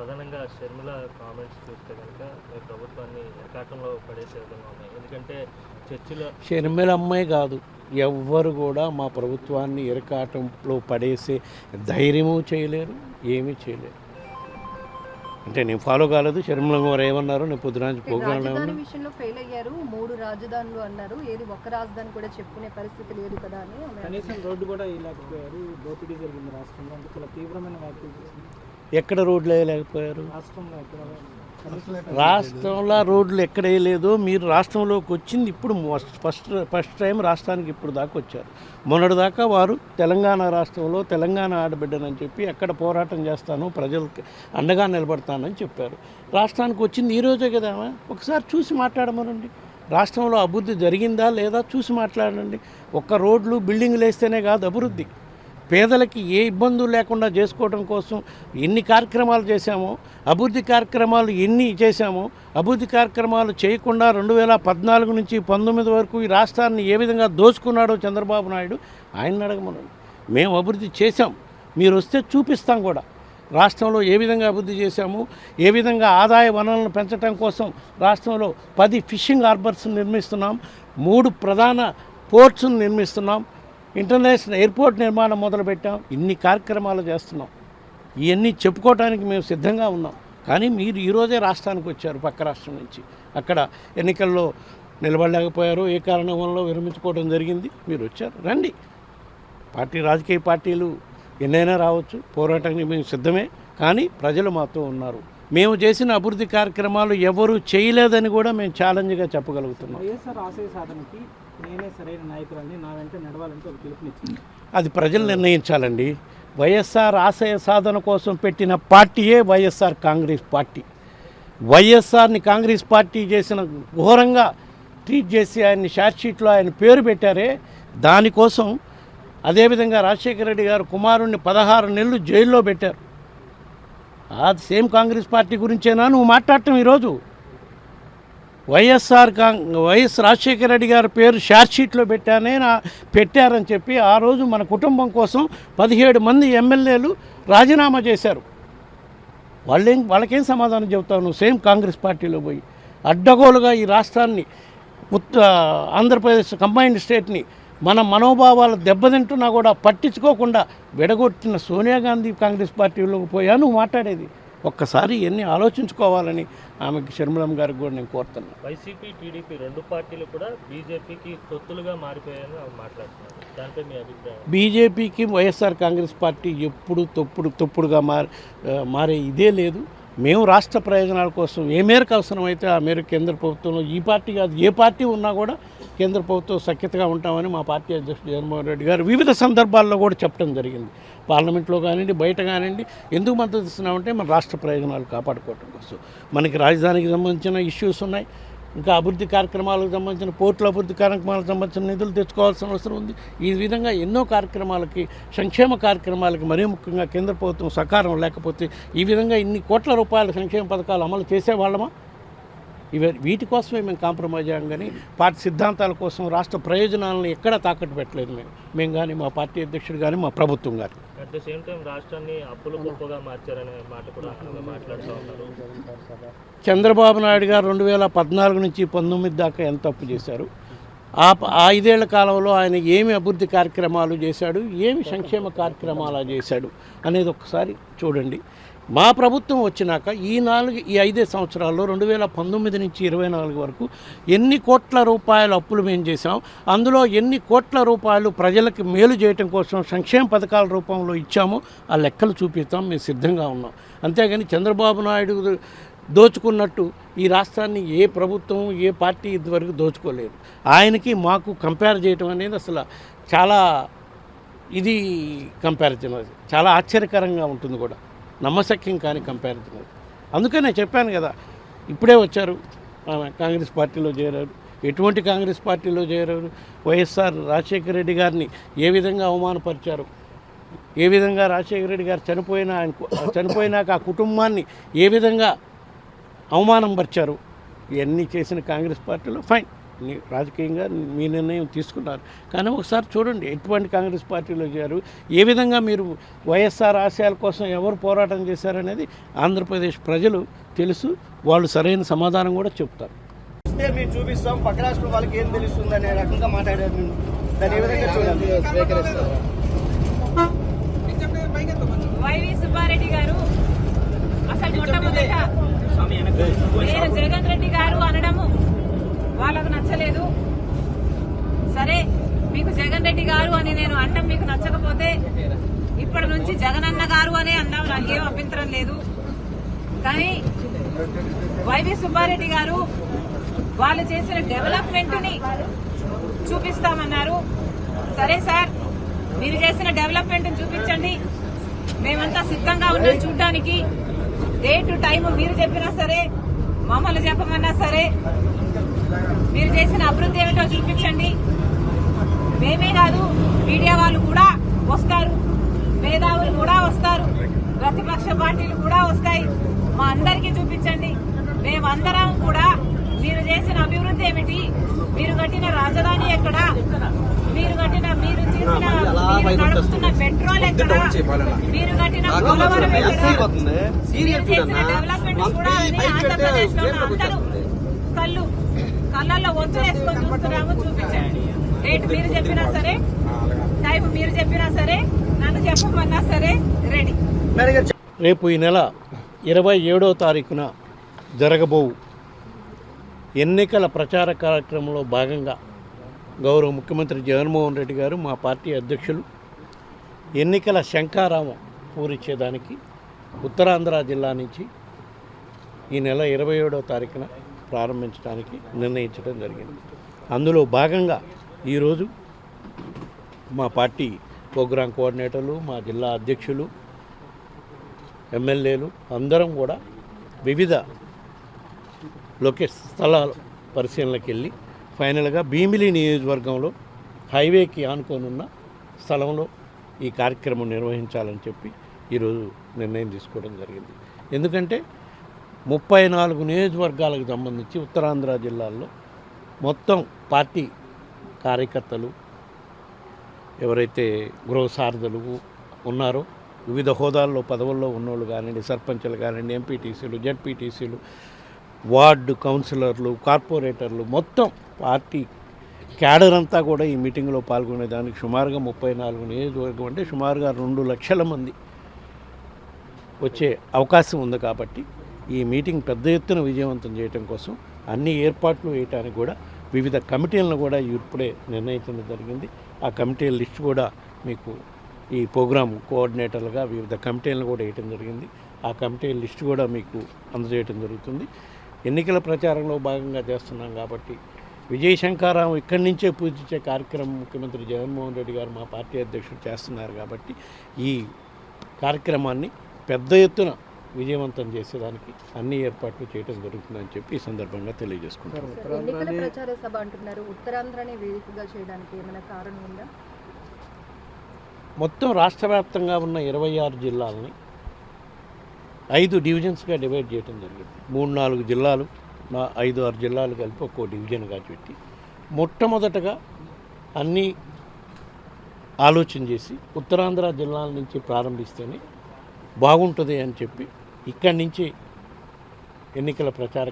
ప్రధానంగా షర్మిల కామెంట్స్ చూస్తే కనుక మీ ప్రభుత్వాన్ని ఎరకాటంలో పడేసే విధంగా ఉన్నాయి ఎందుకంటే చర్చిలో షర్మిల అమ్మాయి కాదు ఎవ్వరు కూడా మా ప్రభుత్వాన్ని ఇరకాటంలో పడేసే ధైర్యము చేయలేరు ఏమీ చేయలేరు. అంటే నేను ఫాలో కాలేదు షర్మిల గారు ఏమన్నారు? నేను పొద్దునాంచి రాజధాని విషయంలో ఫెయిల్ అయ్యారు మూడు రాజధానులు అన్నారు ఏది ఒక్క రాజధాని కూడా చెప్పుకునే పరిస్థితి లేదు కదా అని కనీసం రోడ్డు కూడా వేయలేకపోయారు దోపిడీ జరిగింది రాష్ట్రంలో అంటే చాలా తీవ్రమైన వ్యాఖ్యలు చేసింది ఎక్కడ రోడ్లు వేయలేకపోయారు? రాష్ట్రంలో రోడ్లు ఎక్కడ వేయలేదో మీరు రాష్ట్రంలోకి వచ్చింది ఇప్పుడు ఫస్ట్ ఫస్ట్ టైం రాష్ట్రానికి ఇప్పుడు దాకా వచ్చారు. మొన్నటి దాకా వారు తెలంగాణ రాష్ట్రంలో తెలంగాణ ఆడబిడ్డనని చెప్పి ఎక్కడ పోరాటం చేస్తాను ప్రజలకు అండగా నిలబడతానని చెప్పారు. రాష్ట్రానికి వచ్చింది ఈ రోజే కదా ఒకసారి చూసి మాట్లాడమనండి. రాష్ట్రంలో అభివృద్ధి జరిగిందా లేదా చూసి మాట్లాడండి. ఒక్క రోడ్లు బిల్డింగ్లు వేస్తేనే కాదు అభివృద్ధి. పేదలకి ఏ ఇబ్బందులు లేకుండా చేసుకోవడం కోసం ఎన్ని కార్యక్రమాలు చేశామో అభివృద్ధి కార్యక్రమాలు ఎన్ని చేశామో అభివృద్ధి కార్యక్రమాలు చేయకుండా రెండు వేల పద్నాలుగు నుంచి పంతొమ్మిది వరకు ఈ రాష్ట్రాన్ని ఏ విధంగా దోచుకున్నాడో చంద్రబాబు నాయుడు ఆయన అడగమనండి. మేము అభివృద్ధి చేశాం. మీరు వస్తే చూపిస్తాం కూడా. రాష్ట్రంలో ఏ విధంగా అభివృద్ధి చేశాము ఏ విధంగా ఆదాయ వనరులను పెంచడం కోసం రాష్ట్రంలో పది ఫిషింగ్ హార్బర్స్ నిర్మిస్తున్నాం మూడు ప్రధాన పోర్ట్స్ను నిర్మిస్తున్నాం ఇంటర్నేషనల్ ఎయిర్పోర్ట్ నిర్మాణం మొదలుపెట్టాం. ఇన్ని కార్యక్రమాలు చేస్తున్నాం. ఇవన్నీ చెప్పుకోవడానికి మేము సిద్ధంగా ఉన్నాం. కానీ మీరు ఈరోజే రాష్ట్రానికి వచ్చారు పక్క రాష్ట్రం నుంచి. అక్కడ ఎన్నికల్లో నిలబడలేకపోయారు. ఏ కారణం వల్ల విరమించుకోవడం జరిగింది? మీరు వచ్చారు. రండి. పార్టీ రాజకీయ పార్టీలు ఎన్నైనా రావచ్చు. పోరాటానికి మేము సిద్ధమే. కానీ ప్రజలు మాతో ఉన్నారు. మేము చేసిన అభివృద్ధి కార్యక్రమాలు ఎవరు చేయలేదని కూడా మేము ఛాలెంజ్గా చెప్పగలుగుతున్నాం. నేనే సరైన నాయకురాలని నా వెంట నడవాలంటే ఒక పిలుపునిచ్చింది. అది ప్రజలు నిర్ణయించాలండి. వైఎస్ఆర్ ఆశయ సాధన కోసం పెట్టిన పార్టీయే వైఎస్ఆర్ కాంగ్రెస్ పార్టీ. వైఎస్ఆర్ని కాంగ్రెస్ పార్టీ చేసిన ఘోరంగా ట్రీట్ చేసి ఆయన్ని షార్ట్షీట్లో ఆయన పేరు పెట్టారే దానికోసం అదేవిధంగా రాజశేఖర రెడ్డి గారు కుమారుణ్ణి పదహారు నెలలు జైల్లో పెట్టారు. అది సేమ్ కాంగ్రెస్ పార్టీ గురించేనా నువ్వు మాట్లాడటం ఈరోజు? వైఎస్ఆర్ కాంగ్ వైఎస్ రాజశేఖర రెడ్డి గారి పేరు షార్ట్షీట్లో పెట్టానే నా పెట్టారని చెప్పి ఆ రోజు మన కుటుంబం కోసం పదిహేడు మంది ఎమ్మెల్యేలు రాజీనామా చేశారు. వాళ్ళేం వాళ్ళకేం సమాధానం చెబుతాను సేమ్ కాంగ్రెస్ పార్టీలో పోయి. అడ్డగోలుగా ఈ రాష్ట్రాన్ని ఉత్త ఆంధ్రప్రదేశ్ కంబైన్డ్ స్టేట్ని మన మనోభావాలు దెబ్బతింటున్నా కూడా పట్టించుకోకుండా విడగొట్టిన సోనియా గాంధీ కాంగ్రెస్ పార్టీలోకి పోయా నువ్వు మాట్లాడేది? ఒక్కసారి ఎన్ని ఆలోచించుకోవాలని ఆమెకి షర్మిలం గారికి కూడా నేను కోరుతున్నాను. వైసీపీ టీడీపీ రెండు పార్టీలు కూడా బీజేపీకి తొత్తులుగా మారిపోయాయని మాట్లాడుతున్నారు. దానిపై మీ అభిప్రాయం? బీజేపీకి వైఎస్ఆర్ కాంగ్రెస్ పార్టీ ఎప్పుడు తొప్పుడు తొప్పుడుగా మారి మారే ఇదే లేదు. మేము రాష్ట్ర ప్రయోజనాల కోసం ఏ మేరకు అవసరమైతే ఆ మేరకు కేంద్ర ప్రభుత్వంలో ఈ పార్టీ కాదు ఏ పార్టీ ఉన్నా కూడా కేంద్ర ప్రభుత్వం సఖ్యతగా ఉంటామని మా పార్టీ అధ్యక్షుడు జగన్మోహన్ రెడ్డి గారు వివిధ సందర్భాల్లో కూడా చెప్పడం జరిగింది. పార్లమెంట్లో కానివ్వండి బయట కానివ్వండి ఎందుకు మద్దతు ఇస్తున్నామంటే మన రాష్ట్ర ప్రయోజనాలు కాపాడుకోవటం కోసం. మనకి రాజధానికి సంబంధించిన ఇష్యూస్ ఉన్నాయి. ఇంకా అభివృద్ధి కార్యక్రమాలకు సంబంధించిన పోర్టుల అభివృద్ధి కార్యక్రమాలకు సంబంధించిన నిధులు తెచ్చుకోవాల్సిన అవసరం ఉంది. ఈ విధంగా ఎన్నో కార్యక్రమాలకి సంక్షేమ కార్యక్రమాలకి మరీ ముఖ్యంగా కేంద్ర ప్రభుత్వం సకారం లేకపోతే ఈ విధంగా ఇన్ని కోట్ల రూపాయల సంక్షేమ పథకాలు అమలు చేసేవాళ్ళమా? ఇవి వీటి కోసమే మేము కాంప్రమైజ్ అయ్యాం కానీ పార్టీ సిద్ధాంతాల కోసం రాష్ట్ర ప్రయోజనాలను ఎక్కడా తాకట్టు పెట్టలేదు మేము. మేము కానీ మా పార్టీ అధ్యక్షుడు కానీ మా ప్రభుత్వం కానీ. అట్ ద సేమ్ టైం రాష్ట్రాన్ని అప్పులు గొప్పగా మార్చారనే మాట కూడా మాట్లాడుతూ ఉన్నారు. చంద్రబాబు నాయుడు గారు రెండు వేల పద్నాలుగు నుంచి పంతొమ్మిది దాకా ఎంత అప్పు చేశారు? ఆ ఐదేళ్ళ కాలంలో ఆయన ఏమి అభివృద్ధి కార్యక్రమాలు చేశాడు? ఏమి సంక్షేమ కార్యక్రమాలు చేశాడు? అనేది ఒకసారి చూడండి. మా ప్రభుత్వం వచ్చినాక ఈ నాలుగు ఈ ఐదే సంవత్సరాల్లో రెండు వేల పంతొమ్మిది నుంచి ఇరవై నాలుగు వరకు ఎన్ని కోట్ల రూపాయల అప్పులు మేము చేసాం అందులో ఎన్ని కోట్ల రూపాయలు ప్రజలకు మేలు చేయటం కోసం సంక్షేమ పథకాల రూపంలో ఇచ్చామో ఆ లెక్కలు చూపిస్తాం. మేము సిద్ధంగా ఉన్నాం. అంతేగాని చంద్రబాబు నాయుడు దోచుకున్నట్టు ఈ రాష్ట్రాన్ని ఏ ప్రభుత్వం ఏ పార్టీ ఇదివరకు దోచుకోలేదు. ఆయనకి మాకు కంపేర్ చేయటం అనేది అసలు చాలా ఇది కంపారిజన్ అది. చాలా ఆశ్చర్యకరంగా ఉంటుంది కూడా. నమ్మశక్యం కాని కంపారిజన్ అది అందుకనే చెప్పాను కదా ఇప్పుడే వచ్చారు. ఆమె కాంగ్రెస్ పార్టీలో చేరారు. ఎటువంటి కాంగ్రెస్ పార్టీలో చేరారు? వైఎస్ఆర్ రాజశేఖర రెడ్డి గారిని ఏ విధంగా అవమానపరిచారు? ఏ విధంగా రాజశేఖర రెడ్డి గారు చనిపోయిన ఆయన చనిపోయినాక ఆ కుటుంబాన్ని ఏ విధంగా అవమానం పరిచారు ఇవన్నీ చేసిన కాంగ్రెస్ పార్టీలో ఫైన్. రాజకీయంగా మీ నిర్ణయం తీసుకున్నారు. కానీ ఒకసారి చూడండి ఎటువంటి కాంగ్రెస్ పార్టీలో చేరు ఏ విధంగా మీరు వైఎస్ఆర్ ఆశయాల కోసం ఎవరు పోరాటం చేశారనేది ఆంధ్రప్రదేశ్ ప్రజలు తెలుసు వాళ్ళు సరైన సమాధానం కూడా చెప్తారు. మేము చూపిస్తాం పక్క రాష్ట్రం వాళ్ళకి ఏం తెలుస్తుంది అనే రకంగా మాట్లాడారు. దాన్ని ఏ విధంగా చూడాలి? వైవి సుబ్బారెడ్డి గారు అసలు మొట్టమొదట నేను జగన్ రెడ్డి గారు అనడము వాళ్ళకు నచ్చలేదు. సరే మీకు జగన్ రెడ్డి గారు అని నేను అంటాం మీకు నచ్చకపోతే ఇప్పటి నుంచి జగనన్న గారు అనే అన్నాం నాకేం అభ్యంతరం లేదు. కానీ వైవి సుబ్బారెడ్డి గారు వాళ్ళు చేసిన డెవలప్మెంట్ని చూపిస్తామన్నారు. సరే సార్ మీరు చేసిన డెవలప్మెంట్ చూపించండి. మేమంతా సిద్ధంగా ఉన్నాం చూడడానికి. డే టు టైం మీరు చెప్పినా సరే మమ్మల్ని చెప్పమన్నా సరే మీరు చేసిన అభివృద్ధి ఏమిటో చూపించండి. మేమే కాదు మీడియా వాళ్ళు కూడా వస్తారు. మేధావులు కూడా వస్తారు. ప్రతిపక్ష పార్టీలు కూడా వస్తాయి. మా అందరికీ చూపించండి. మేమందరం కూడా మీరు చేసిన అభివృద్ధి ఏమిటి? మీరు కట్టిన రాజధాని ఎక్కడ? మీరు కట్టిన మీరు చేసిన నడుపుతున్న పెట్రోల్ ఎక్కడ? మీరు కట్టిన పోలవరం ఎక్కడ? మీరు చేసిన డెవలప్మెంట్ కూడా అని ఆంధ్రప్రదేశ్లో అందరూ కళ్ళు కళ్ళల్లో ఒత్తులు వేసుకొని చూస్తున్నాము చూపించండి. డేట్ మీరు చెప్పినా సరే టైం మీరు చెప్పినా సరే నన్ను చెప్పమన్నా సరే రెడీ రేపు ఈ నెల ఇరవై ఏడో తారీఖున జరగబోవు ఎన్నికల ప్రచార కార్యక్రమంలో భాగంగా గౌరవ ముఖ్యమంత్రి జగన్మోహన్ రెడ్డి గారు మా పార్టీ అధ్యక్షులు ఎన్నికల శంఖారామం పూరించేదానికి ఉత్తరాంధ్ర జిల్లా నుంచి ఈ నెల ఇరవై ఏడో తారీఖున ప్రారంభించడానికి నిర్ణయించడం జరిగింది. అందులో భాగంగా ఈరోజు మా పార్టీ ప్రోగ్రాం కోఆర్డినేటర్లు మా జిల్లా అధ్యక్షులు ఎమ్మెల్యేలు అందరం కూడా వివిధ లొకేష్ స్థలాల పరిశీలనకి వెళ్ళి ఫైనల్గా భీమిలి నియోజకవర్గంలో హైవేకి ఆనుకోనున్న స్థలంలో ఈ కార్యక్రమం నిర్వహించాలని చెప్పి ఈరోజు నిర్ణయం తీసుకోవడం జరిగింది. ఎందుకంటే ముప్పై నాలుగు నియోజకవర్గాలకు సంబంధించి ఉత్తరాంధ్ర జిల్లాల్లో మొత్తం పార్టీ కార్యకర్తలు ఎవరైతే గృహ సారథులు ఉన్నారో వివిధ హోదాల్లో పదవుల్లో ఉన్నోళ్ళు కానివ్వండి సర్పంచులు కానివ్వండి ఎంపీటీసీలు జడ్పీటీసీలు వార్డు కౌన్సిలర్లు కార్పొరేటర్లు మొత్తం పార్టీ క్యాడర్ అంతా కూడా ఈ మీటింగ్లో పాల్గొనేదానికి సుమారుగా ముప్పై నాలుగు నియోజకవర్గం అంటే సుమారుగా రెండు లక్షల మంది వచ్చే అవకాశం ఉంది కాబట్టి ఈ మీటింగ్ పెద్ద ఎత్తున విజయవంతం చేయడం కోసం అన్ని ఏర్పాట్లు వేయటానికి కూడా వివిధ కమిటీలను కూడా ఇప్పుడే నిర్ణయించడం జరిగింది. ఆ కమిటీల లిస్ట్ కూడా మీకు ఈ ప్రోగ్రామ్ కోఆర్డినేటర్లుగా వివిధ కమిటీలను కూడా వేయటం జరిగింది. ఆ కమిటీల లిస్ట్ కూడా మీకు అందజేయటం జరుగుతుంది. ఎన్నికల ప్రచారంలో భాగంగా చేస్తున్నాం కాబట్టి విజయశంకారాం ఇక్కడి నుంచే పూజించే కార్యక్రమం ముఖ్యమంత్రి జగన్మోహన్ రెడ్డి గారు మా పార్టీ అధ్యక్షుడు చేస్తున్నారు కాబట్టి ఈ కార్యక్రమాన్ని పెద్ద ఎత్తున విజయవంతం చేసేదానికి అన్ని ఏర్పాట్లు చేయడం జరుగుతుందని చెప్పి ఈ సందర్భంగా తెలియజేసుకుంటాను సార్, ఎన్నికల ప్రచార సభ అంటున్నారు. ఉత్తరాంధ్రని వేదికగా చేయడానికి ఏమైనా కారణం ఉందా? మొత్తం రాష్ట్ర వ్యాప్తంగా ఉన్న ఇరవై ఆరు జిల్లాలని ఐదు డివిజన్స్గా డివైడ్ చేయడం జరిగింది. మూడు నాలుగు జిల్లాలు నా ఐదు ఆరు జిల్లాలు కలిపి ఒక్కో డివిజన్గా పెట్టి మొట్టమొదటగా అన్నీ ఆలోచన చేసి ఉత్తరాంధ్ర జిల్లాల నుంచి ప్రారంభిస్తేనే బాగుంటుంది అని చెప్పి ఇక్కడి నుంచి ఎన్నికల ప్రచార